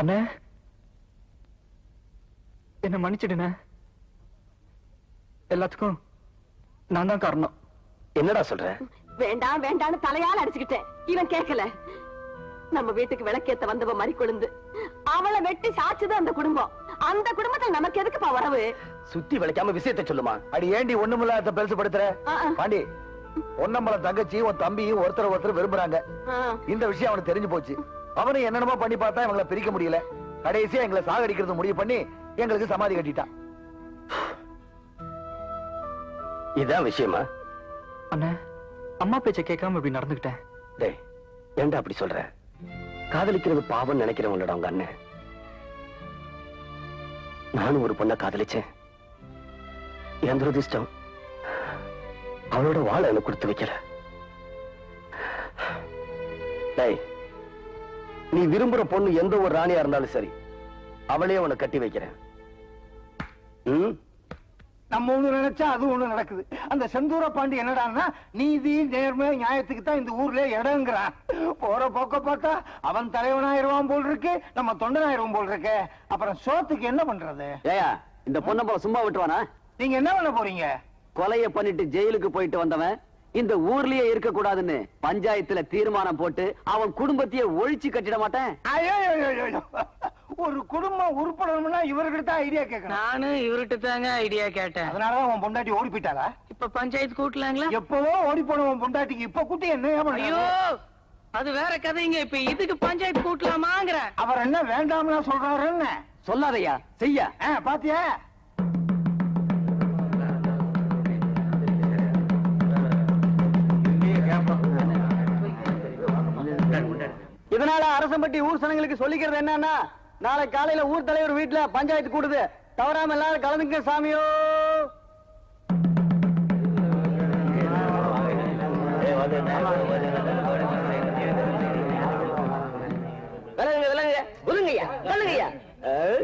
அண்ணே. என்ன மன்னிச்சிடுண்ணே. எல்லாத்துக்கும் நான் தான் காரணம். என்னடா சொல்ற? வேண்டாம் வேண்டாம்னு தலையால அடிச்சுக்கிட்டேன். இவன் கேட்கல. நம்ம வீட்டுக்கு விளக்கேத்த வந்தவ மறி கொழுந்து அவளை வெட்டி சாச்சுது அந்த குடும்பம். அந்த குடும்பத்துல நமக்கு எதுக்குப்பா உறவு சுத்தி விளைக்காம விஷயத்தை சொல்லுமா? அடி ஏண்டி ஒண்ணுமில்லாத பெருசுப்படுத்துற ஆ, ஆ. பாண்டி பொன்னம்பலம் தங்கச்சி உன் தம்பியும் ஒருத்தர் ஒருத்தர் விரும்புறாங்க. இந்த விஷயம் அவனுக்கு தெரிஞ்சு போச்சு. அவனும் என்னென்னமோ பண்ணி பார்த்தா இவங்களை பிரிக்க முடியல. கடைசியா எங்களை சாகடிக்கிறது முடிவு பண்ணி எங்களுக்கு சமாதி கட்டிட்டான் இதான் விஷயமா? அண்ணே அம்மா பேச்சை கேட்காம இப்படி நடந்துக்கிட்டேன். டேய் ஏன்டா அப்படி சொல்ற? காதலிக்கிறது பாவம் நினைக்கிறவங்களோட அவங்க அண்ணன். நானும் ஒரு பொண்ணை காதலிச்சேன். என் துரதிர்ஷ்டம் அவளோட வாழை எனக்கு கொடுத்து வைக்கல. டேய் நீ விரும்புற பொண்ணு எந்த ஒரு ராணியா இருந்தாலும் சரி அவளே உன்னை கட்டி வைக்கிறேன். நம்ம ஒண்ணு நினைச்சா அது ஒண்ணு நடக்குது. அந்த செந்தூர பாண்டி என்னடான்னா நீதி நேர்மை நியாயத்துக்கு தான் இந்த ஊர்ல இடங்கிறான் போற போக்க பார்த்தா அவன் தலைவனாயிருவான் போல் இருக்கு நம்ம தொண்டனாயிருவான் போல் இருக்கு அப்புறம் சோத்துக்கு என்ன பண்றது? ஏயா இந்த பொண்ணை போல சும்மா விட்டுவானா நீங்க என்ன பண்ண போறீங்க? கொலைய பண்ணிட்டு ஜெயிலுக்கு போயிட்டு வந்தவன் இந்த ஊர்லயே இருக்க கூடாதுன்னு பஞ்சாயத்துல தீர்மானம் போட்டு அவன் குடும்பத்தையே ஒழிச்சு கட்டிட மாட்டேன். ஐயோ, ஐயோ, ஐயோ, ஐயோ. ஒரு குடும்பம் உருப்படணும்னா இவர்கிட்ட தான் ஐடியா கேட்கணும். நானும் இவர்கிட்ட தாங்க ஐடியா கேட்டேன். அதனால உன் பொண்டாட்டி ஓடி போயிட்டாளா? இப்ப பஞ்சாயத்து கூட்டலாங்களா? எப்பவோ ஓடி போன உன் பொண்டாட்டிக்கு இப்ப கூட்டி என்ன ஐயோ அது வேற கதைங்க. இப்ப இதுக்கு பஞ்சாயத்து கூட்டலாமாங்கிற. அவர் என்ன வேண்டாம்னா சொல்றாருன்னு. சொல்லாதயா செய்ய. ஆ, பாத்தியா? இதனால அரசம்பட்டி ஊர் சனங்களுக்கு சொல்லிக்கிறது என்னன்னா நாளை காலையில ஊர் தலைவர் வீட்டுல பஞ்சாயத்து கூடுது. தவறாம எல்லாரும் கலந்துங்க சாமியோ.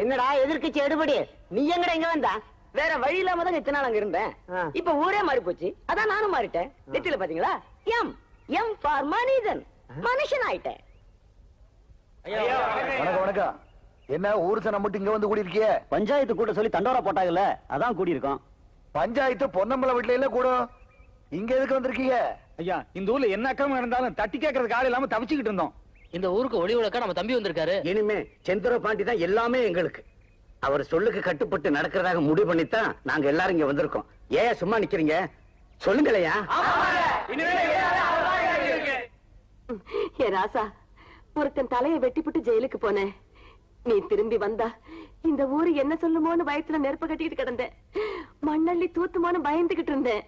என்னடா எதிர்க்கட்சி எடுபடி? நீ எங்கடா இங்க வந்தா? வேற வழி இல்லாம தான் இத்தனை நாள் அங்க இருந்தேன். இப்ப ஊரே மாறி போச்சு. அதான் நானும் மாறிட்டேன். நெத்தியில பாத்தீங்களா? எம். எம் ஃபார் மனிதன். மனுஷன் ஆயிட்டேன் வணக்கம். வணக்கம். என்ன ஊர் சனம் மட்டும் இங்க வந்து கூடி இருக்கியே பஞ்சாயத்து கூட்ட சொல்லி தண்டோரா போட்டாங்கல்ல அதான் கூடி இருக்கோம் பஞ்சாயத்து பொன்னம்பலம் வீட்டுல இல்ல கூட? இங்க எதுக்கு வந்திருக்கீங்க? ஐயா இந்த ஊர்ல என்ன அக்கிரமம் இருந்தாலும் தட்டி கேட்கறதுக்கு ஆள் இல்லாம தவிச்சுக்கிட்டு இருந்தோம். இந்த ஊருக்கு ஒளி விளக்க நம்ம தம்பி வந்திருக்காரு. இனிமே செந்தூர பாண்டி தான் எல்லாமே எங்களுக்கு. அவர் சொல்லுக்கு கட்டுப்பட்டு நடக்கிறதாக முடிவு பண்ணித்தான் நாங்க எல்லாரும் இங்க வந்திருக்கோம். ஏன் சும்மா நிக்கிறீங்க? சொல்லுங்களையா ஏ ராசா ஒருத்தன் தலையை வெட்டிப்புட்டு ஜெயிலுக்கு போனேன். நீ திரும்பி வந்தா இந்த ஊரு என்ன சொல்லுமோன்னு வயத்துல நெருப்பு கட்டிக்கிட்டு கிடந்தேன். மண்ணள்ளி தூத்துமோன்னு பயந்துகிட்டு இருந்தேன்.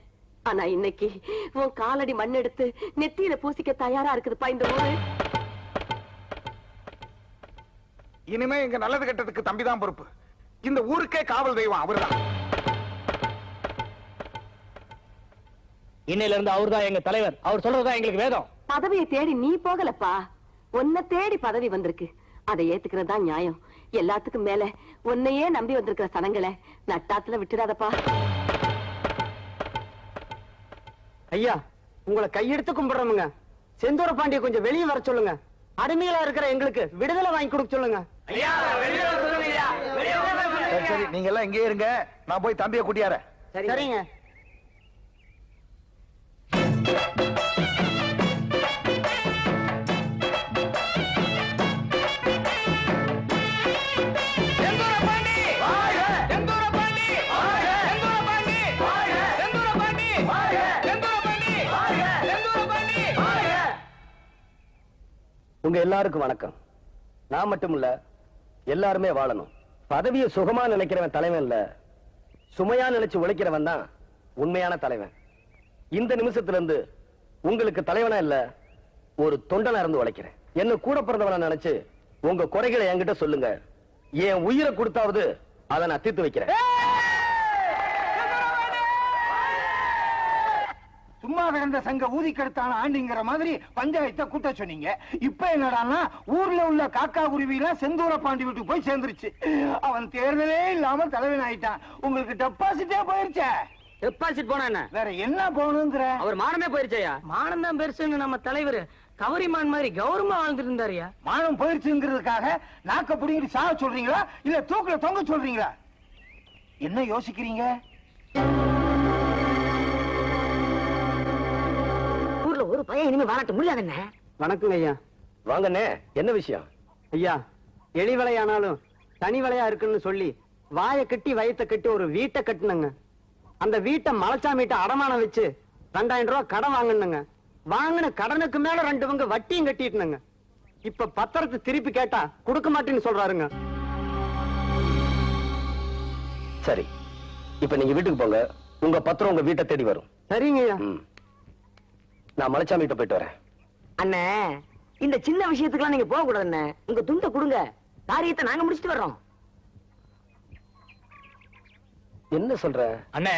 ஆனா இன்னைக்கு உன் காலடி மண் எடுத்து நெத்தியில பூசிக்க தயாரா இருக்குதுப்பா இந்த ஊரு. இனிமே எங்க நல்லது கெட்டதுக்கு தம்பி தான் பொறுப்பு. இந்த ஊருக்கே காவல் தெய்வம் அவர்தான். இன்னையில இருந்து அவர்தான் எங்க தலைவர். அவர் சொல்றதுதான் எங்களுக்கு வேதம். பதவியை தேடி நீ போகலப்பா. உன்னை தேடி பதவி வந்திருக்கு. அதை ஏத்துக்கிறது தான் நியாயம். எல்லாத்துக்கும் மேல உன்னையே நம்பி வந்திருக்கிற சனங்களை நட்டாத்துல விட்டுடாதப்பா ஐயா உங்களை கையெடுத்து கும்பிடுறோமுங்க. செந்தூர பாண்டிய கொஞ்சம் வெளியே வர சொல்லுங்க. அடிமைகளா இருக்கிற எங்களுக்கு விடுதலை வாங்கி கொடுக்க சொல்லுங்க. சரி நீங்க எல்லாம் இங்கே இருங்க. நான் போய் தம்பியை கூட்டியாரேன். சரிங்க. உங்க எல்லாருக்கும் வணக்கம். நான் மட்டும் இல்ல எல்லாருமே வாழணும். பதவியை சுகமா நினைக்கிறவன் தலைவன் இல்ல சுமையா நினைச்சு உழைக்கிறவன் தான் உண்மையான தலைவன். இந்த நிமிஷத்துல இருந்து உங்களுக்கு தலைவனா இல்ல ஒரு தொண்டனா இருந்து உழைக்கிறேன். என்ன கூட பிறந்தவனா நினைச்சு உங்க குறைகளை என்கிட்ட சொல்லுங்க. என் உயிரை கொடுத்தாவது அதை நான் தீர்த்து வைக்கிறேன். சும்மா கிடந்த சங்க ஊதி கெடுத்தான ஆண்டிங்கிற மாதிரி பஞ்சாயத்தை கூட்ட சொன்னீங்க. இப்ப என்னடான்னா ஊர்ல உள்ள காக்கா குருவி எல்லாம் செந்தூர பாண்டி வீட்டுக்கு போய் சேர்ந்துருச்சு. அவன் தேர்தலே இல்லாம தலைவன் ஆயிட்டான். உங்களுக்கு டெபாசிட்டே போயிருச்சே. டெபாசிட் போனா என்ன? வேற என்ன போகணுங்கிற? அவர் மானமே போயிருச்சையா? மானம் தான் பெருசுங்க நம்ம தலைவர் கவரிமான் மாதிரி கௌரவமா வாழ்ந்துட்டு இருந்தாருயா மானம் போயிருச்சுங்கிறதுக்காக நாக்க புடிங்கிட்டு சாக சொல்றீங்களா? இல்ல தூக்குல தொங்க சொல்றீங்களா? என்ன யோசிக்கிறீங்க? ஒரு பையன் இனிமே வாழட்ட முடியாதுண்ணே வணக்கங்க ஐயா. வாங்கண்ணே என்ன விஷயம்? ஐயா எலி வலையானாலும் தனி வலையா இருக்குன்னு சொல்லி வாயை கட்டி வயத்தை கட்டி ஒரு வீட்டை கட்டுனங்க. அந்த வீட்டை மலைச்சாமிட்ட அடமானம் வச்சு ரெண்டாயிரம் ரூபாய் கடன் வாங்கினுங்க. வாங்கின கடனுக்கு மேல ரெண்டு பங்கு வட்டியும் கட்டிட்டுனுங்க. இப்ப பத்திரத்தை திருப்பி கேட்டா கொடுக்க மாட்டேன்னு சொல்றாருங்க. சரி இப்ப நீங்க வீட்டுக்கு போங்க. உங்க பத்திரம் உங்க வீட்டை தேடி வரும். சரிங்க ஐயா. ம். நான் மலைச்சாமி கிட்ட போயிட்டு வரேன். அண்ணே இந்த சின்ன விஷயத்துக்குலாம் நீங்க போக கூடாதுண்ணே உங்க துண்டை கொடுங்க. காரியத்தை நாங்க முடிச்சிட்டு வர்றோம். என்ன சொல்ற? அண்ணே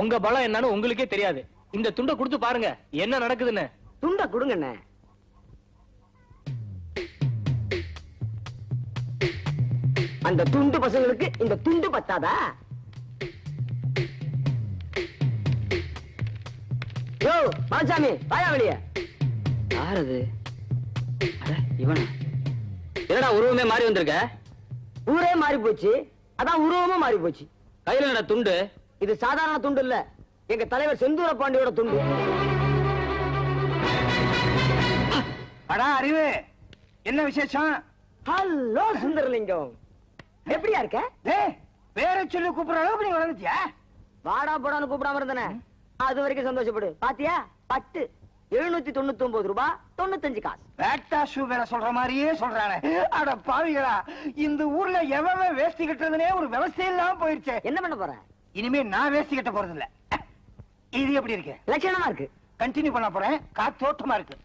உங்க பலம் என்னன்னு உங்களுக்கே தெரியாது. இந்த துண்டை கொடுத்து பாருங்க என்ன நடக்குதுன்னு. துண்டை கொடுங்கண்ணே. அந்த துண்டு பசங்களுக்கு இந்த துண்டு பத்தாதா? யோ பாலசாமி வாயா வெளிய. யார் அது அட இவனா? என்னடா உருவமே மாறி வந்திருக்க? ஊரே மாறி போச்சு. அதான் உருவமும் மாறி போச்சு. கையில என்னடா துண்டு? இது சாதாரண துண்டு இல்ல. எங்க தலைவர் செந்தூர பாண்டியோட துண்டு. அடா அறிவு. என்ன விசேஷம்? ஹலோ சுந்தரலிங்கம். எப்படியா இருக்க? டேய் பேரை சொல்லி கூப்பிடுற அளவுக்கு நீ வளர்ந்துட்டியா? வாடா போடான்னு கூப்பிடாம இருந்தனே. அது வரைக்கும் சந்தோஷப்படு. பாத்தியா? பட்டு. எழுநூத்தி தொண்ணூத்தி ஒன்பது ரூபாய் தொண்ணூத்தஞ்சு காசு. பேட்டா ஷூ வேற சொல்ற மாதிரியே சொல்றானே. அட பாவிகளா இந்த ஊர்ல எவன் வேஷ்டி கட்டுறதுனே ஒரு விவசாயம் இல்லாம போயிருச்சே. என்ன பண்ண போற? இனிமே நான் வேஷ்டி கட்ட போறது இல்ல இது எப்படி இருக்கு? லட்சணமா இருக்கு. கண்டினியூ பண்ண போறேன். காத்தோட்டமா இருக்கு.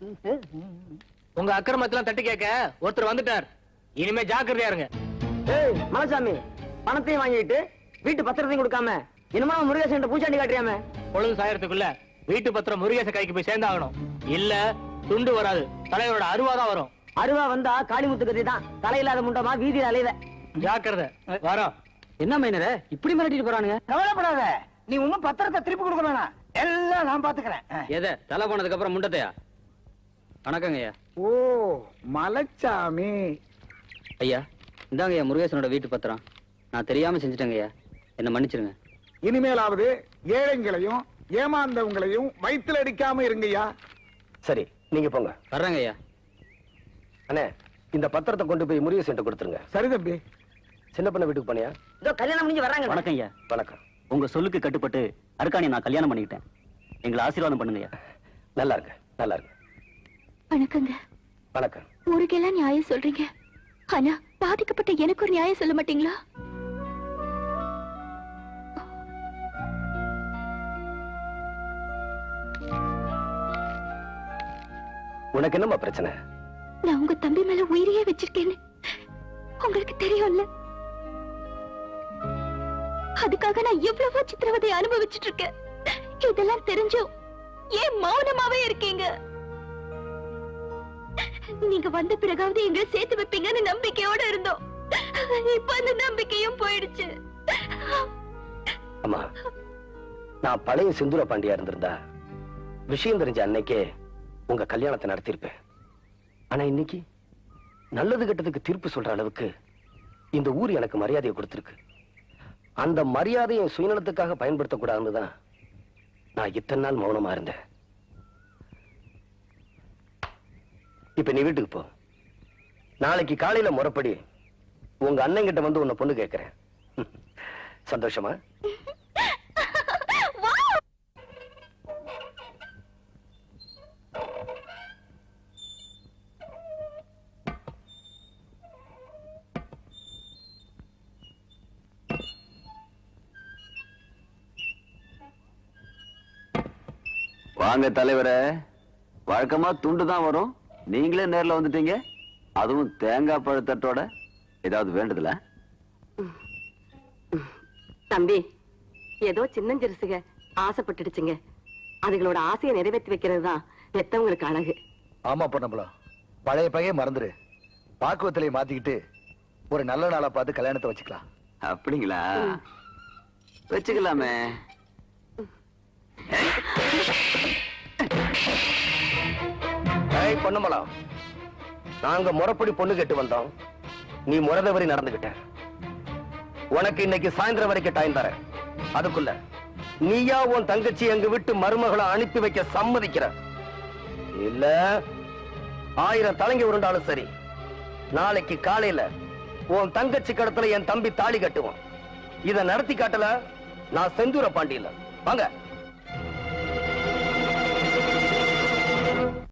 உங்க அக்கிரமத்தெல்லாம் தட்டி கேட்க ஒருத்தர் வந்துட்டார். இனிமே ஜாக்கிரதையா இருங்க. ஏய் மலசாமி பணத்தையும் வாங்கிட்டு வீட்டு பத்திரத்தையும் கொடுக்காம என்னமா முருகேசன் பூச்சாண்டி காட்டுறியாம. பொழுது சாயறதுக்குள்ள வீட்டு பத்திரம் முருகேச கைக்கு போய் சேர்ந்தாகணும். இல்ல துண்டு வராது. தலைவரோட அருவாதான் வரும். அருவா வந்தா காளிமுத்து கதி தான். தலையில்லாத முண்டமா வீதியில அலைவ. ஜாக்கிரதை. வரோம் என்ன மைனர? இப்படி மிரட்டிட்டு போறானுங்க? கவலைப்படாத. நீ ஒண்ணும் பத்திரத்தை திருப்பி கொடுக்க வேணாம். எல்லாம் நான் பாத்துக்கிறேன். எதை? தலை போனதுக்கு அப்புறம் முண்டத்தையா? வணக்கங்க ஐயா. ஓ மலைச்சாமி. ஐயா இந்தாங்க ஐயா முருகேசனோட வீட்டு பத்திரம். நான் தெரியாம செஞ்சுட்டேங்க ஐயா. என்ன மன்னிச்சிருங்க. இனிமேலாவது ஏழைங்களையும் ஏமாந்தவங்களையும் வயித்துல அடிக்காம இருங்கய்யா. சரி நீங்க போங்க. வர்றேங்க ஐயா அண்ணே இந்த பத்திரத்தை கொண்டு போய் முருகேசன் கொடுத்துருங்க. சரி தம்பி. சின்ன பண்ண வீட்டுக்கு போனியா? இதோ கல்யாணம் முடிஞ்சு வர்றாங்க. வணக்கம் ஐயா வணக்கம். உங்க சொல்லுக்கு கட்டுப்பட்டு அருக்காணி நான் கல்யாணம் பண்ணிக்கிட்டேன். எங்களை ஆசீர்வாதம் பண்ணுங்க ஐயா நல்லா இருங்க நல்லா இருங்க. வணக்கங்க. வணக்கம். ஊருக்கெல்லாம் நியாயம் சொல்றீங்க. ஆனா பாதிக்கப்பட்ட எனக்கு ஒரு நியாயம் சொல்ல மாட்டீங்களா? உனக்கு என்னம்மா பிரச்சனை? நான் உங்க தம்பி மேல உயிரையே வச்சிருக்கேன்னு. உங்களுக்கு தெரியும்ல? அதுக்காக நான் எவ்வளவோ சித்திரவதை அனுபவிச்சுட்டு இருக்கேன் இதெல்லாம் தெரிஞ்சும் ஏன் மௌனமாவே இருக்கீங்க? நீங்க வந்த பிறகாவது எங்களை சேர்த்து வைப்பீங்கன்னு நம்பிக்கையோட இருந்தோம். இப்ப அந்த நம்பிக்கையும் போயிடுச்சு. அம்மா நான் பழைய செந்தூர பாண்டியா இருந்திருந்தா விஷயம் தெரிஞ்ச அன்னைக்கே உங்க கல்யாணத்தை நடத்தியிருப்பேன் ஆனா இன்னைக்கு நல்லது கெட்டதுக்கு தீர்ப்பு சொல்ற அளவுக்கு இந்த ஊர் எனக்கு மரியாதையை கொடுத்திருக்கு. அந்த மரியாதையை சுயநலத்துக்காக பயன்படுத்தக்கூடாதுன்னு தான் நான் இத்தனை நாள் மௌனமா இருந்தேன். இப்ப நீ வீட்டுக்கு போ. நாளைக்கு காலையில முறப்படி உங்க அண்ணன் கிட்ட வந்து உன்னை பொண்ணு கேட்கிறேன் சந்தோஷமா? வாங்க தலைவரே. வழக்கமா துண்டு தான் வரும். நீங்களே நேர்ல வந்துட்டீங்க. அதுவும் தேங்காய் பழத்தட்டோட ஏதாவது வேண்டுதல? தம்பி ஏதோ சின்னஞ்சிறுசுக ஆசைப்பட்டுடுச்சுங்க. அதுகளோட ஆசையை நிறைவேற்றி வைக்கிறது தான் பெத்தவங்களுக்கு அழகு. ஆமா பொண்ணம்பலம் பழைய பகையை மறந்துரு. பாக்குவத்திலையும் மாத்திக்கிட்டு ஒரு நல்ல நாளா பார்த்து கல்யாணத்தை வச்சுக்கலாம். அப்படிங்களா? வச்சுக்கலாமே. பொண்ணுமலாம் நாங்க முறப்படி பொண்ணு கேட்டு வந்தோம். நீ முறதவரி நடந்துகிட்ட. உனக்கு இன்னைக்கு சாயந்தரம் வரைக்கும் டைம் தரேன். அதுக்குள்ள நீயா உன் தங்கச்சி எங்க விட்டு மருமகளை அனுப்பி வைக்க சம்மதிக்கிற? இல்ல ஆயிரம் தலைங்க உருண்டாலும் சரி. நாளைக்கு காலையில உன் தங்கச்சி கடத்துல என் தம்பி தாலி கட்டுவான். இதை நடத்தி காட்டல நான் செந்தூர பாண்டியில். வாங்க.